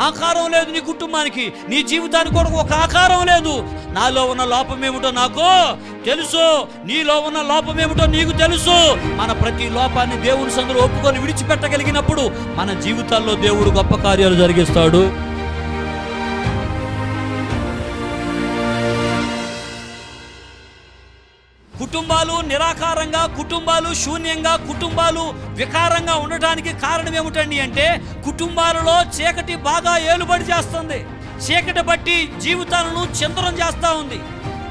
ఆకారం లేదు నీ కుటుంబానికి నీ జీవితానికి కూడా ఒక ఆకారం లేదు. నాలో ఉన్న లోపం ఏమిటో నాకు తెలుసు. నీలో ఉన్న లోపం ఏమిటో నీకు తెలుసు. మన ప్రతి లోపాన్ని దేవుని సందులో ఒప్పుకొని విడిచిపెట్టగలిగినప్పుడు మన జీవితాల్లో దేవుడు గొప్ప కార్యాలు జరిగిస్తాడు. కుటుంబాలు నిరాకారంగా కుటుంబాలు శూన్యంగా కుటుంబాలు వికారంగా ఉండటానికి కారణం ఏమిటండి అంటే కుటుంబాలలో చీకటి బాగా ఏలుబడి చేస్తుంది. చీకటి బట్టి జీవితాలను చంద్రం చేస్తూ ఉంది.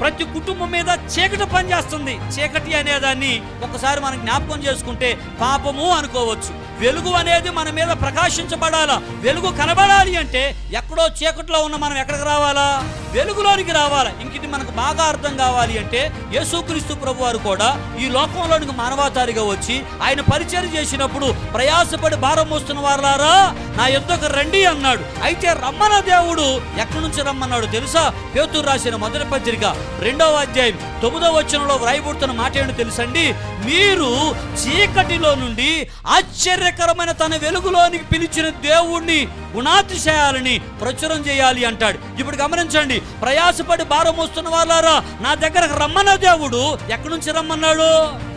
ప్రతి కుటుంబం మీద చీకటి పని చేస్తుంది చీకటి అనేదాన్ని ఒకసారి మనం జ్ఞాపకం చేసుకుంటే పాపము అనుకోవచ్చు. వెలుగు అనేది మన మీద ప్రకాశించబడాలా? వెలుగు కనబడాలి అంటే ఎక్కడో చీకట్లో ఉన్న మనం ఎక్కడికి రావాలా? వెలుగులోనికి రావాలా? ఇంక ఇది మనకు బాగా అర్థం కావాలి అంటే యేసుక్రీస్తు ప్రభు వారు కూడా ఈ లోకంలోనికి మానవాతారిగా వచ్చి ఆయన పరిచయం చేసినప్పుడు ప్రయాసపడి భారం మోస్తున్న వారులారా నా యుద్ధకు రండి అన్నాడు. అయితే రమ్మన దేవుడు ఎక్కడి నుంచి రమ్మన్నాడు తెలుసా? పేతురు రాసిన మొదటి పత్రిక రెండవ అధ్యాయం తొమ్మిదవ వచనంలో వ్రాయబడుతున్న మాట ఏంటో తెలుసండి? మీరు చీకటిలో నుండి ఆశ్చర్యకరమైన తన వెలుగులోనికి పిలిచిన దేవుణ్ణి గుణాతిశయాలని ప్రచురం చేయాలి అంటాడు. ఇప్పుడు గమనించండి ప్రయాసపడి భారం మోస్తున్న వాళ్ళారా నా దగ్గరకు రమ్మన్న దేవుడు ఎక్కడి నుంచి రమ్మన్నాడు?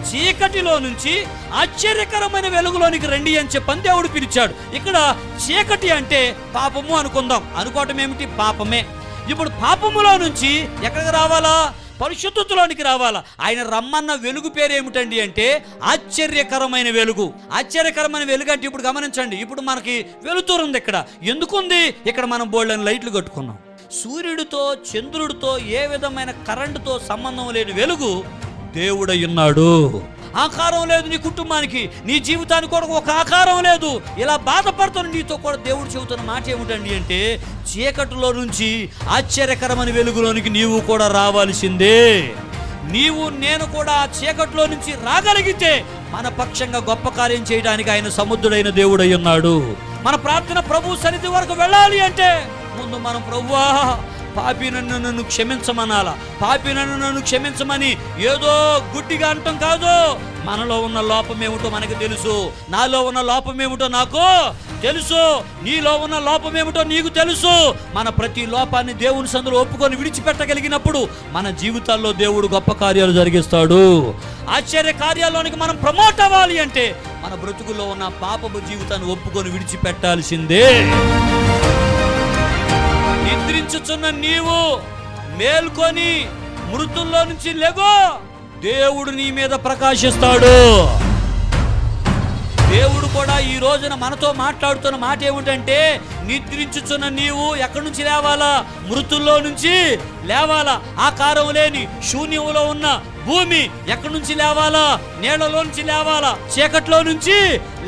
చీకటిలో నుంచి ఆశ్చర్యకరమైన వెలుగులోనికి రండి అని చెప్పని దేవుడు పిలిచాడు. ఇక్కడ చీకటి అంటే పాపము అనుకుందాం. అనుకోవటం ఏమిటి? పాపమే. ఇప్పుడు పాపములో నుంచి ఎక్కడికి రావాలా? పరిశుద్ధతలోనికి రావాలా? ఆయన రమ్మన్న వెలుగు పేరు ఏమిటండి అంటే ఆశ్చర్యకరమైన వెలుగు. ఆశ్చర్యకరమైన వెలుగు అంటే ఇప్పుడు గమనించండి. ఇప్పుడు మనకి వెలుతురుంది ఇక్కడ. ఎందుకుంది? ఇక్కడ మనం బోల్డెన్ లైట్లు కట్టుకున్నాం. సూర్యుడితో చంద్రుడితో ఏ విధమైన కరెంటుతో సంబంధం లేని వెలుగు దేవుడై ఉన్నాడు. ఆకారం లేదు నీ కుటుంబానికి నీ జీవితానికి కూడా ఒక ఆకారం లేదు. ఇలా బాధపడుతున్న నీతో కూడా దేవుడు చెబుతున్న మాట ఏమిటండి అంటే చీకటిలో నుంచి ఆశ్చర్యకరమైన వెలుగులోనికి నీవు కూడా రావాల్సిందే. నీవు నేను కూడా ఆ చీకటిలో నుంచి రాగలిగితే మన పక్షంగా గొప్ప కార్యం చేయడానికి ఆయన సముద్రుడైన దేవుడై ఉన్నాడు. మన ప్రార్థన ప్రభు సన్నిధి వరకు వెళ్ళాలి అంటే ముందు మనం ప్రవ్వా పాపి నన్ను నన్ను క్షమించమనాల? పాపి నన్ను నన్ను క్షమించమని ఏదో గుడ్డిగా అంటాం కాదు. మనలో ఉన్న లోపం ఏమిటో మనకు తెలుసు. నాలో ఉన్న లోపం ఏమిటో నాకు తెలుసు. నీలో ఉన్న లోపం ఏమిటో నీకు తెలుసు. మన ప్రతి లోపాన్ని దేవుని సందులో ఒప్పుకొని విడిచిపెట్టగలిగినప్పుడు మన జీవితాల్లో దేవుడు గొప్ప కార్యాలు జరిగిస్తాడు. ఆశ్చర్య కార్యాల్లోనికి మనం ప్రమోట్ అవ్వాలి అంటే మన బ్రతుకులో ఉన్న పాపపు జీవితాన్ని ఒప్పుకొని విడిచిపెట్టాల్సిందే. నిద్రించుచున్న నీవు మేల్కొని మృతుల్లో నుంచి లెగో దేవుడు నీ మీద ప్రకాశిస్తాడు. కూడా ఈ రోజున మనతో మాట్లాడుతున్న మాట ఏమిటంటే నిద్రించుచున్న నీవు ఎక్కడి నుంచి లేవాలా? మృతుల్లో నుంచి లేవాలా? ఆకారం లేని శూన్యంలో ఉన్న భూమి ఎక్కడి నుంచి లేవాలా? నీళ్ళలో నుంచి లేవాలా? చీకట్లో నుంచి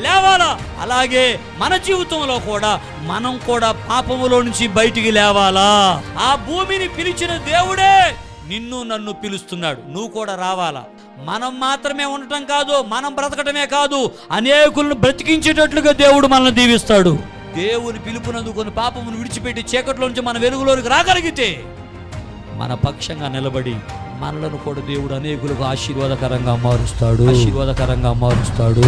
లేవాలా? అలాగే మన జీవితంలో కూడా మనం కూడా పాపములో నుంచి బయటికి లేవాలా? ఆ భూమిని పిలిచిన దేవుడే నిన్ను నన్ను పిలుస్తున్నాడు. నువ్వు కూడా రావాలా? మనం మాత్రమే ఉండటం కాదు మనం బ్రతకటమే కాదు అనేకులను బ్రతికించేటట్లుగా దేవుడు మనల్ని దీవిస్తాడు. దేవుని పిలుపునందుకొని పాపమును విడిచిపెట్టి చీకట్లోంచి మన వెలుగులోనికి రాగలిగితే మన పక్షంగా నిలబడి మనలను కూడా దేవుడు అనేకులకు ఆశీర్వాదకరంగా మారుస్తాడు. ఆశీర్వాదకరంగా మారుస్తాడు.